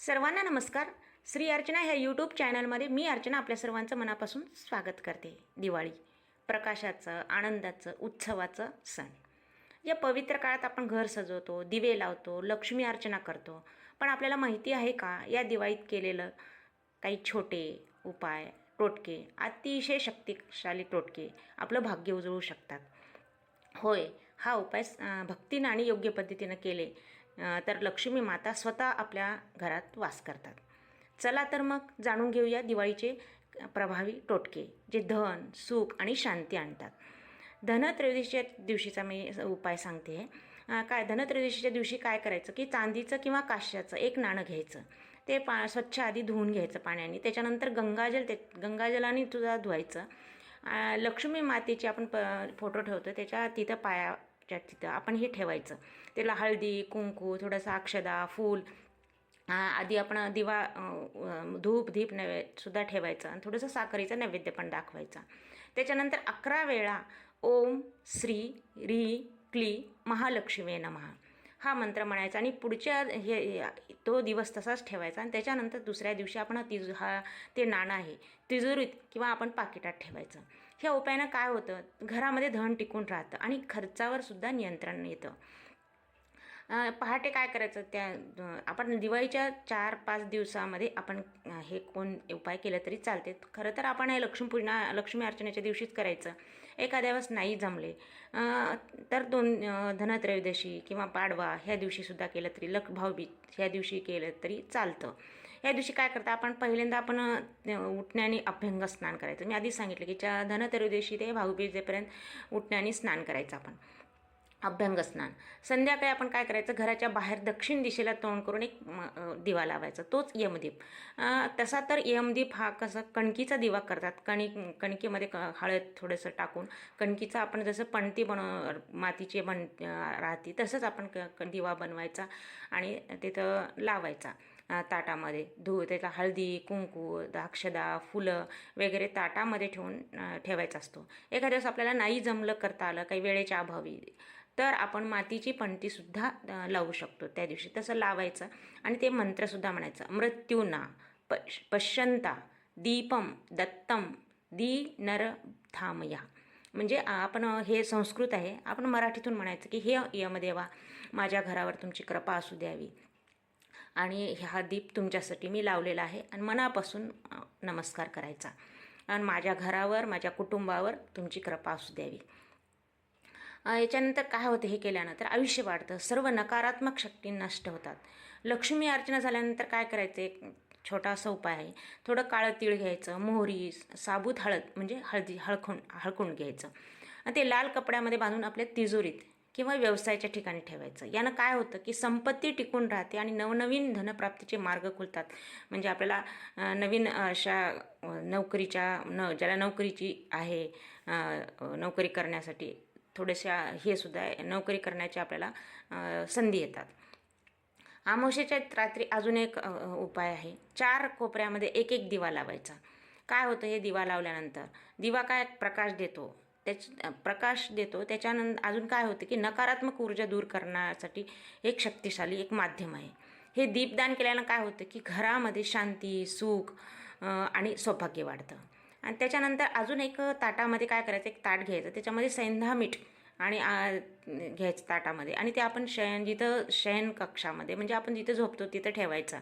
सर्वांना नमस्कार. श्री अर्चना ह्या यूट्यूब चॅनलमध्ये मी अर्चना आपल्या सर्वांचं मनापासून स्वागत करते. दिवाळी प्रकाशाचं आनंदाचं उत्सवाचं सण. या पवित्र काळात आपण घर सजवतो दिवे लावतो लक्ष्मी अर्चना करतो. पण आपल्याला माहिती आहे का या दिवाळीत केलेलं काही छोटे उपाय टोटके अतिशय शक्तिशाली टोटके आपलं भाग्य उजळू शकतात. होय हा उपाय भक्तीनं आणि योग्य पद्धतीनं केले तर लक्ष्मी माता स्वतः आपल्या घरात वास करतात. चला तर मग जाणून घेऊया दिवाळीचे प्रभावी टोटके जे धन सुख आणि शांती आणतात. धनत्रयोदशीच्या दिवशीचा मी उपाय सांगते. आहे काय धनत्रयोदशीच्या दिवशी काय करायचं? की चांदीचं किंवा काश्याचं एक नाणं घ्यायचं. ते पा स्वच्छ आधी धुवून घ्यायचं पाण्याने. त्याच्यानंतर गंगाजल ते गंगाजलाने तुझा धुवायचं. लक्ष्मी मातेचे आपण प फोटो ठेवतो. त्याच्या तिथं पाया च्या तिथं. आपण हे ठेवायचं. त्याला हळदी कुंकू थोडासा अक्षदा फूल आधी आपण दिवा धूप धीप नैवेद्यसुद्धा ठेवायचं. आणि थोडंसं साखरेचा नैवेद्य पण दाखवायचा. त्याच्यानंतर अकरा वेळा ओम श्री री क्ली महालक्ष्मी नमः. हा मंत्र म्हणायचा आणि पुढच्या हे तो दिवस तसाच ठेवायचा आणि त्याच्यानंतर दुसऱ्या दिवशी आपण हा तिज हा ते नाणं आहे तिजोरीत किंवा आपण पाकिटात ठेवायचं. ह्या उपायानं काय होतं? घरामध्ये धन टिकून राहतं आणि खर्चावर सुद्धा नियंत्रण येतं. पहाटे काय करायचं? त्या आपण दिवाळीच्या चार पाच दिवसामध्ये आपण हे कोण उपाय केलं तरी चालते. खरं तर आपण हे लक्ष्मीपूजना लक्ष्मी अर्चनेच्या दिवशीच करायचं. एखाद्या वेळेस नाही जमले तर दोन धनत्रयोदशी किंवा पाडवा ह्या दिवशीसुद्धा केलं तरी लख भाऊबीज ह्या दिवशी केलं तरी चालतं. ह्या दिवशी काय करतं आपण पहिल्यांदा आपण उठण्याने अभ्यंग स्नान करायचं. मी आधीच सांगितलं की च्या धनत्रयोदशी ते भाऊबीजेपर्यंत उठण्याने स्नान करायचं आपण. अभ्यंगस्नान संध्याकाळी आपण काय करायचं? घराच्या बाहेर दक्षिण दिशेला तोंड करून एक दिवा लावायचा. तोच यमदीप. तसा तर यमदीप हा कसा कणकीचा दिवा करतात. कणिक कणकीमध्ये क हळद थोडंसं टाकून कणकीचा आपण जसं पणती बनव मातीची बन राहती राहते तसंच आपण क क- दिवा बनवायचा आणि तिथं लावायचा ताटामध्ये. धू त्याला हळदी कुंकू द्राक्षदा फुलं वगैरे ताटामध्ये ठेवून ठेवायचा असतो. एखाद्या वेळेस आपल्याला नाही जमलं करता आलं काही वेळेच्या अभावी तर आपण मातीची पणतीसुद्धा लावू शकतो त्या दिवशी. तसं लावायचं आणि ते मंत्रसुद्धा म्हणायचं मृत्यूना पश पश्यंता दीपम दत्तम दी नर थामया म्हणजे आपण हे संस्कृत आहे. आपण मराठीतून म्हणायचं की हे यमदेवा माझ्या घरावर तुमची कृपा असू द्यावी. आणि हा दीप तुमच्यासाठी मी लावलेला आहे आणि मनापासून नमस्कार करायचा. आणि माझ्या घरावर माझ्या कुटुंबावर तुमची कृपा असू द्यावी. याच्यानंतर काय होतं हे केल्यानंतर आयुष्य वाढतं. सर्व नकारात्मक शक्ती नष्ट होतात. लक्ष्मी अर्चना झाल्यानंतर काय करायचं? एक छोटासा उपाय आहे. थोडं काळं तीळ घ्यायचं मोहरी साबूत हळद म्हणजे हळदी हळखून हळकून घ्यायचं. आणि ते लाल कपड्यामध्ये बांधून आपल्या तिजोरीत किंवा व्यवसायाच्या ठिकाणी ठेवायचं. यानं काय होतं की संपत्ती टिकून राहते आणि नवनवीन धनप्राप्तीचे मार्ग खुलतात. म्हणजे आपल्याला नवीन अशा नोकरीच्या न ज्याला नोकरीची आहे नोकरी करण्यासाठी थोड्याशा हे सुद्धा नोकरी करण्याची आपल्याला संधी येतात. आमोशेच्या रात्री अजून एक उपाय आहे. चार कोपऱ्यामध्ये एक एक दिवा लावायचा. काय होतं हे दिवा लावल्यानंतर? दिवा काय प्रकाश देतो? त्याच प्रकाश देतो त्याच्यानंतर अजून काय होतं की नकारात्मक ऊर्जा दूर करण्यासाठी एक शक्तिशाली एक माध्यम आहे. हे दीपदान केल्यानं काय होतं की घरामध्ये शांती सुख आणि सौभाग्य वाढतं. आणि त्याच्यानंतर अजून एक ताटामध्ये काय करायचं एक ताट घ्यायचं. त्याच्यामध्ये सैंधा मीठ आणि घ्यायचं ताटामध्ये. आणि ते आपण शयन जिथं शयन कक्षामध्ये म्हणजे आपण जिथं झोपतो तिथं ठेवायचं.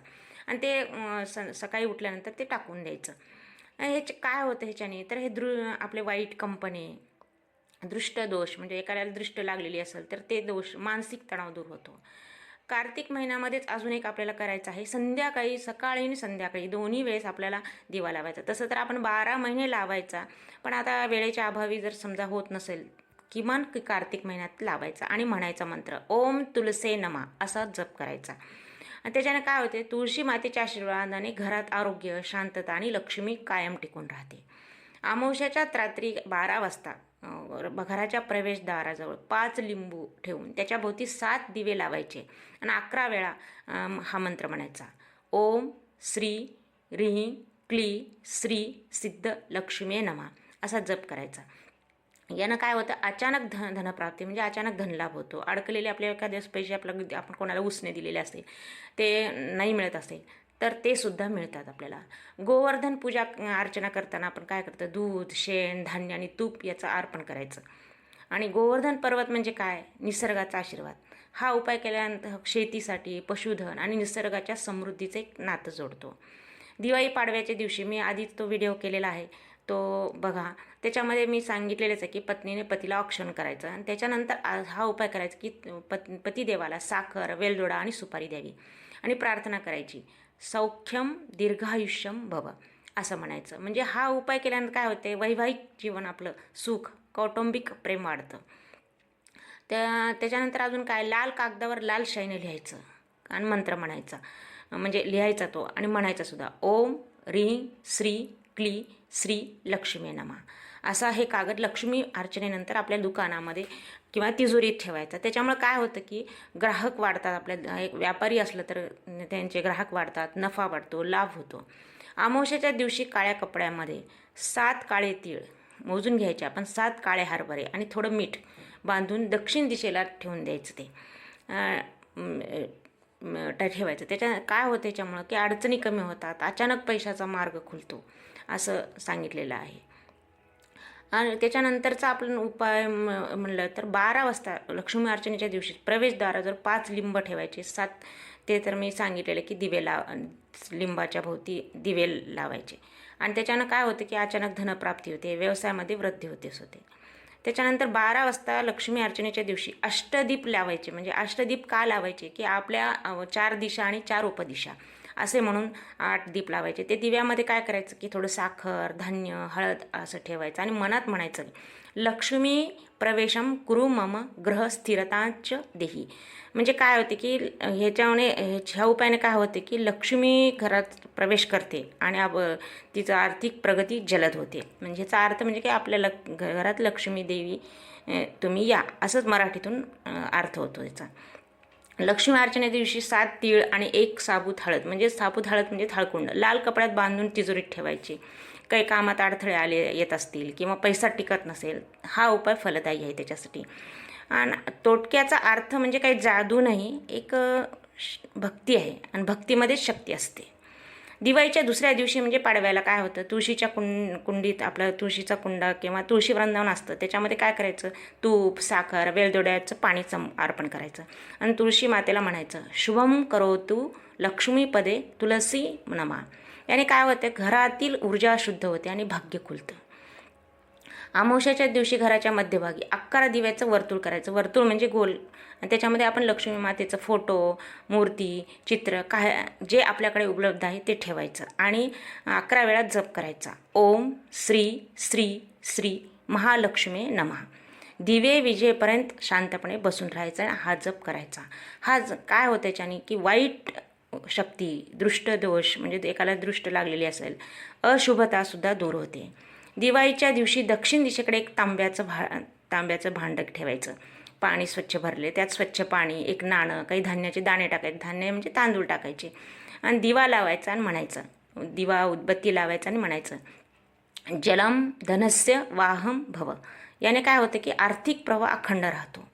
आणि ते स सकाळी उठल्यानंतर ते टाकून द्यायचं. ह्याचे काय होतं ह्याच्याने? तर हे दृ आपले वाईट कंपनी दृष्ट दोष म्हणजे एखाद्याला दृष्ट लागलेली असेल तर ते दोष मानसिक तणाव दूर होतो. कार्तिक महिन्यामध्येच अजून एक आपल्याला करायचं आहे. संध्याकाळी सकाळी आणि संध्याकाळी दोन्ही वेळेस आपल्याला दिवा लावायचा. तसं तर आपण बारा महिने लावायचा. पण आता वेळेच्या अभावी जर समजा होत नसेल किमान कार्तिक महिन्यात लावायचा आणि म्हणायचा मंत्र ओम तुलसे नमा असा जप करायचा. आणि त्याच्याने काय होते तुळशी मातेच्या आशीर्वादाने घरात आरोग्य शांतता आणि लक्ष्मी कायम टिकून राहते. अमावस्याच्या रात्री बारा वाजता घराच्या प्रवेशद्वाराजवळ पाच लिंबू ठेवून त्याच्याभोवती सात दिवे लावायचे आणि अकरा वेळा हा मंत्र म्हणायचा. ओम श्री ह्रीं क्ली श्री सिद्ध लक्ष्मी नमा असा जप करायचा. यानं काय होतं अचानक धन धनप्राप्ती म्हणजे अचानक धनलाभ होतो. अडकलेले आपल्या एखाद्या पैसे आपल्या आपण कोणाला उसने दिलेले असेल ते नाही मिळत असेल तर ते सुद्धा मिळतात आपल्याला. गोवर्धन पूजा अर्चना करताना आपण काय करतो? दूध शेण धान्य आणि तूप याचं अर्पण करायचं. आणि गोवर्धन पर्वत म्हणजे काय? निसर्गाचा आशीर्वाद. हा उपाय केल्यानंतर शेतीसाठी पशुधन आणि निसर्गाच्या समृद्धीचं एक नातं जोडतो. दिवाळी पाडव्याच्या दिवशी मी आधीच तो व्हिडिओ केलेला आहे. तो बघा. त्याच्यामध्ये मी सांगितलेलंच आहे की पत्नीने पतीला औक्षण करायचं आणि त्याच्यानंतर हा उपाय करायचा की पत पतिदेवाला साखर वेलदोडा आणि सुपारी द्यावी आणि प्रार्थना करायची. सौख्यम दीर्घायुष्यम भव असं म्हणायचं. म्हणजे हा उपाय केल्यानंतर काय होते? वैवाहिक जीवन आपलं सुख कौटुंबिक प्रेम वाढतं. त्या त्याच्यानंतर अजून काय? लाल कागदावर लाल शाईने लिहायचं. आणि मंत्र म्हणायचा. म्हणजे लिहायचा तो आणि म्हणायचा सुद्धा. ओम री श्री क्ली श्री लक्ष्मी नमा. असा हे कागद लक्ष्मी अर्चनेनंतर आपल्या दुकानामध्ये किंवा तिजोरीत ठेवायचा. त्याच्यामुळे काय होतं की ग्राहक वाढतात. आपल्या एक व्यापारी असलं तर त्यांचे ग्राहक वाढतात नफा वाढतो लाभ होतो. अमावश्याच्या दिवशी काळ्या कपड्यामध्ये सात काळे तीळ मोजून घ्यायचे. आपण सात काळे हरभरे आणि थोडं मीठ बांधून दक्षिण दिशेला ठेवून द्यायचं ते. ठेवायचं. त्याच्या काय होतं त्याच्यामुळं की अडचणी कमी होतात. अचानक पैशाचा मार्ग खुलतो. असं सांगितलेलं आहे. आणि त्याच्यानंतरचा आपण उपाय म- म्हणलं तर बारा वाजता लक्ष्मी अर्चनेच्या दिवशी प्रवेशद्वाराजवळ पाच लिंब ठेवायचे सात ते तर मी सांगितलेलं की दिवे लाव लिंबाच्या भोवती दिवे लावायचे. आणि त्याच्यानं काय होतं की अचानक धनप्राप्ती होते व्यवसायामध्ये वृद्धी होतेच होते त्याच्यानंतर बारा वाजता लक्ष्मी अर्चनेच्या दिवशी अष्टदीप लावायचे. म्हणजे अष्टदीप का लावायचे? की आपल्या चार दिशा आणि चार उपदिशा. असे म्हणून आठ दीप लावायचे. ते दिव्यामध्ये काय करायचं की थोडं साखर धान्य हळद असं ठेवायचं आणि मनात म्हणायचं लक्ष्मी प्रवेशम कुरु मम ग्रह स्थिरताच देही. म्हणजे काय होते की ह्याच्यामुळे ह्या उपायाने काय होते की लक्ष्मी घरात प्रवेश करते आणि अब तिचं आर्थिक प्रगती जलद होते. म्हणजे ह्याचा अर्थ म्हणजे की आपल्या लक घरात लक्ष्मी देवी तुम्ही या. असंच मराठीतून अर्थ होतो याचा. लक्ष्मी अर्चने दिवशी सात तीळ आणि एक साबूत हळद. म्हणजे साबूत हळद म्हणजे थाळकुंड. लाल कपड्यात बांधून तिजोरीत ठेवायची. काही कामात अडथळे आले येत असतील किंवा पैसा टिकत नसेल हा उपाय फलदायी आहे त्याच्यासाठी. आणि तोटक्याचा अर्थ म्हणजे काही जादू नाही एक श- भक्ती आहे. आणि भक्तीमध्येच शक्ती असते. दिवाळीच्या दुसऱ्या दिवशी म्हणजे पाडव्याला काय होतं? तुळशीच्या कुंड कुंडीत आपलं तुळशीचा कुंडा किंवा तुळशी वृंदावन असतं. त्याच्यामध्ये काय करायचं? तूप साखर वेलदोड्याचं पाणी चम अर्पण करायचं. आणि तुळशी मातेला म्हणायचं शुभम करोतु लक्ष्मीपदे तुलसी नमा. याने काय होतं? घरातील ऊर्जा शुद्ध होते आणि भाग्य खुलतं. अमावश्याच्या दिवशी घराच्या मध्यभागी अकरा दिव्याचं वर्तुळ करायचं. वर्तुळ म्हणजे गोल. आणि त्याच्यामध्ये आपण लक्ष्मी मातेचं फोटो मूर्ती चित्र काय जे आपल्याकडे उपलब्ध आहे ते ठेवायचं. आणि अकरा वेळा जप करायचा. ओम श्री श्री श्री महालक्ष्मी नमः. दिवे विजेपर्यंत शांतपणे बसून राहायचा आणि हा जप करायचा. हा ज काय होतं त्याच्याने की वाईट शक्ती दृष्ट दोष म्हणजे एकाला दृष्ट लागलेली असेल अशुभतासुद्धा दूर होते. दिवाळीच्या दिवशी दक्षिण दिशेकडे एक तांब्याचं भा तांब्याचं भांडं ठेवायचं. पाणी स्वच्छ भरले. त्यात स्वच्छ पाणी एक नाणं काही धान्याचे दाणे टाकायचे. धान्य म्हणजे तांदूळ टाकायचे. आणि दिवा लावायचा आणि म्हणायचं. दिवा उदबत्ती लावायचं आणि म्हणायचं. जलम धनस्य वाहम भव. याने काय होतं की आर्थिक प्रवाह अखंड राहतो.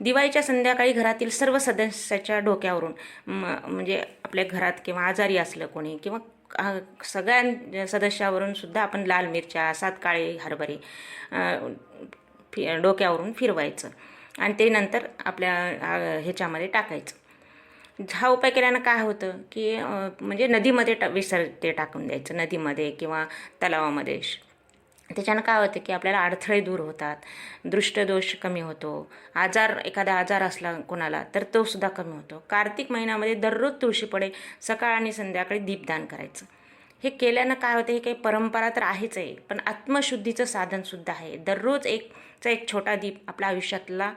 दिवाळीच्या संध्याकाळी घरातील सर्व सदस्याच्या डोक्यावरून म- म्हणजे आपल्या घरात किंवा आजारी असलं कोणी किंवा सगळ्या सदस्यावरून सुद्धा आपण लाल मिरच्या सात काळे हरभरे फि डोक्यावरून फिरवायचं. आणि ते नंतर आपल्या ह्याच्यामध्ये टाकायचं. हा उपाय केल्यानं काय होतं की म्हणजे नदीमध्ये टा विसर ते टाकून द्यायचं. नदीमध्ये किंवा तलावामध्ये. त्याच्यानं काय होतं की आपल्याला अडथळे दूर होतात दृष्टदोष कमी होतो आजार एखादा आजार असला कोणाला तर तो सुद्धा कमी होतो. कार्तिक महिन्यामध्ये दररोज तुळशीपडे सकाळ आणि संध्याकाळी दीपदान करायचं. हे केल्यानं काय होतं हे काही परंपरा तर आहेच आहे पण आत्मशुद्धीचं साधनसुद्धा आहे. दररोज एकचा एक छोटा दीप आपल्या आयुष्यातला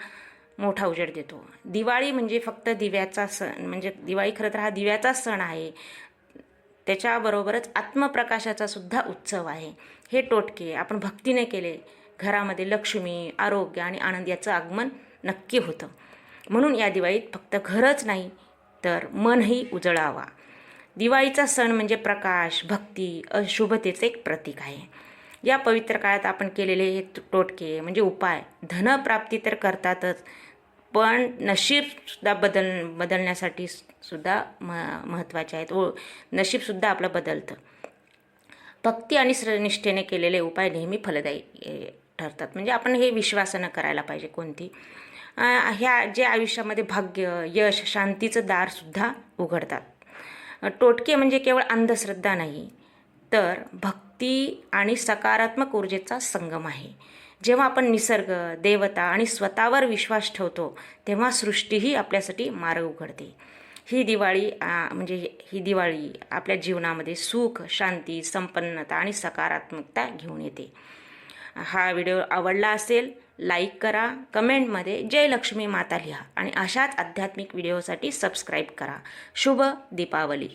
मोठा उजेड देतो. दिवाळी म्हणजे फक्त दिव्याचा सण म्हणजे दिवाळी खरं तर हा दिव्याचा सण आहे. त्याच्याबरोबरच आत्मप्रकाशाचा सुद्धा उत्सव आहे. हे टोटके आपण भक्तीने केले. घरामध्ये लक्ष्मी आरोग्य आणि आनंद याचं आगमन नक्की होतं. म्हणून या दिवाळीत फक्त घरच नाही तर मनही उजळावा. दिवाळीचा सण म्हणजे प्रकाश भक्ती अशुभतेचं एक प्रतीक आहे. या पवित्र काळात आपण केलेले हे टोटके म्हणजे उपाय. धनप्राप्ती तर करतातच पण नशीबसुद्धा बदल बदलण्यासाठी सुद्धा म महत्त्वाचे आहेत. व नशीबसुद्धा आपलं बदलतं. भक्ती आणि निष्ठेने केलेले उपाय नेहमी फलदायी ठरतात. म्हणजे आपण हे विश्वासानं करायला पाहिजे कोणती. ह्या जे आयुष्यामध्ये भाग्य यश शांतीचं दारसुद्धा उघडतात. टोटके म्हणजे केवळ अंधश्रद्धा नाही तर भक्ती आणि सकारात्मक ऊर्जेचा संगम आहे. जेव्हा आपण निसर्ग देवता आणि स्वतःवर विश्वास ठेवतो तेव्हा सृष्टीही आपल्यासाठी मार्ग उघडते. ही दिवाळी म्हणजे ही दिवाळी आपल्या जीवनामध्ये सुख शांती संपन्नता आणि सकारात्मकता घेऊन येते. हा व्हिडिओ आवडला असेल लाईक करा कमेंटमध्ये जय लक्ष्मी माता लिहा आणि अशाच आध्यात्मिक व्हिडिओसाठी सबस्क्राईब करा. शुभ दीपावली.